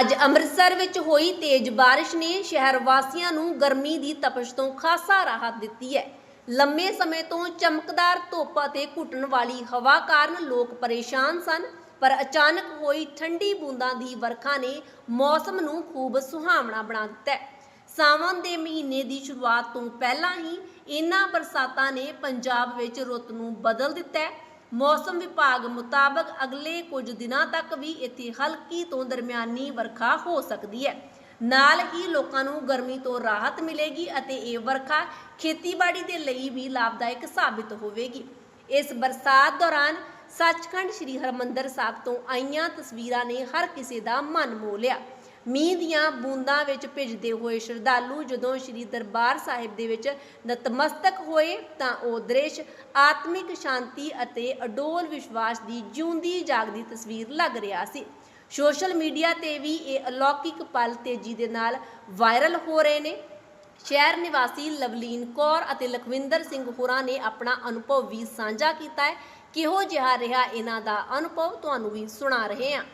ਅੱਜ ਅੰਮ੍ਰਿਤਸਰ ਵਿੱਚ ਹੋਈ ਤੇਜ਼ ਬਾਰਿਸ਼ ਨੇ ਸ਼ਹਿਰ ਵਾਸੀਆਂ ਨੂੰ ਗਰਮੀ ਦੀ ਤਪਸ਼ ਤੋਂ ਖਾਸਾ ਰਾਹਤ ਦਿੱਤੀ ਹੈ। ਲੰਮੇ ਸਮੇਂ ਤੋਂ ਚਮਕਦਾਰ ਧੁੱਪ ਅਤੇ ਘੁੱਟਣ ਵਾਲੀ ਹਵਾ ਕਾਰਨ ਲੋਕ ਪਰੇਸ਼ਾਨ ਸਨ, ਪਰ ਅਚਾਨਕ ਹੋਈ ਠੰਡੀ ਬੂੰਦਾਂ ਦੀ ਵਰਖਾ ਨੇ ਮੌਸਮ ਨੂੰ ਖੂਬ ਸੁਹਾਵਣਾ ਬਣਾ ਦਿੱਤਾ ਹੈ। ਸਾਵਣ ਦੇ ਮਹੀਨੇ ਦੀ ਸ਼ੁਰੂਆਤ ਤੋਂ ਪਹਿਲਾਂ ਹੀ ਇਨ੍ਹਾਂ ਬਰਸਾਤਾਂ ਨੇ ਪੰਜਾਬ ਵਿੱਚ ਰੁੱਤ ਨੂੰ ਬਦਲ ਦਿੱਤਾ ਹੈ। ਮੌਸਮ ਵਿਭਾਗ ਮੁਤਾਬਕ ਅਗਲੇ ਕੁਝ ਦਿਨਾਂ ਤੱਕ ਵੀ ਇੱਥੇ ਹਲਕੀ ਤੋਂ ਦਰਮਿਆਨੀ ਵਰਖਾ ਹੋ ਸਕਦੀ ਹੈ। ਨਾਲ ਹੀ ਲੋਕਾਂ ਨੂੰ ਗਰਮੀ ਤੋਂ ਰਾਹਤ ਮਿਲੇਗੀ ਅਤੇ ਇਹ ਵਰਖਾ ਖੇਤੀਬਾੜੀ ਦੇ ਲਈ ਵੀ ਲਾਭਦਾਇਕ ਸਾਬਿਤ ਹੋਵੇਗੀ। ਇਸ ਬਰਸਾਤ ਦੌਰਾਨ ਸੱਚਖੰਡ ਸ੍ਰੀ ਹਰਮੰਦਰ ਸਾਹਿਬ ਤੋਂ ਆਈਆਂ ਤਸਵੀਰਾਂ ਨੇ ਹਰ ਕਿਸੇ ਦਾ ਮਨ ਮੋਹ ਲਿਆ। ਮੀਂਹ ਦੀਆਂ ਬੂੰਦਾਂ ਵਿੱਚ ਭਿੱਜਦੇ ਹੋਏ ਸ਼ਰਧਾਲੂ ਜਦੋਂ ਸ੍ਰੀ ਦਰਬਾਰ ਸਾਹਿਬ ਦੇ ਵਿੱਚ ਨਤਮਸਤਕ ਹੋਏ ਤਾਂ ਉਹ ਦ੍ਰਿਸ਼ ਆਤਮਿਕ ਸ਼ਾਂਤੀ ਅਤੇ ਅਡੋਲ ਵਿਸ਼ਵਾਸ ਦੀ ਜਿਉਂਦੀ ਜਾਗਦੀ ਤਸਵੀਰ ਲੱਗ ਰਿਹਾ ਸੀ। ਸੋਸ਼ਲ ਮੀਡੀਆ ਤੇ ਵੀ ਇਹ ਅਲੌਕਿਕ ਪਲ ਤੇਜ਼ੀ ਦੇ ਨਾਲ ਵਾਇਰਲ ਹੋ ਰਹੇ ਨੇ। ਸ਼ਹਿਰ ਨਿਵਾਸੀ ਲਵਲੀਨ ਕੌਰ ਅਤੇ ਲਖਵਿੰਦਰ ਸਿੰਘ ਹੋਰਾਂ ਨੇ ਆਪਣਾ ਅਨੁਭਵ ਵੀ ਸਾਂਝਾ ਕੀਤਾ ਹੈ। ਕਿਹੋ ਜਿਹਾ ਰਿਹਾ ਇਹਨਾਂ ਦਾ ਅਨੁਭਵ, ਤੁਹਾਨੂੰ ਵੀ ਸੁਣਾ ਰਹੇ ਹਾਂ।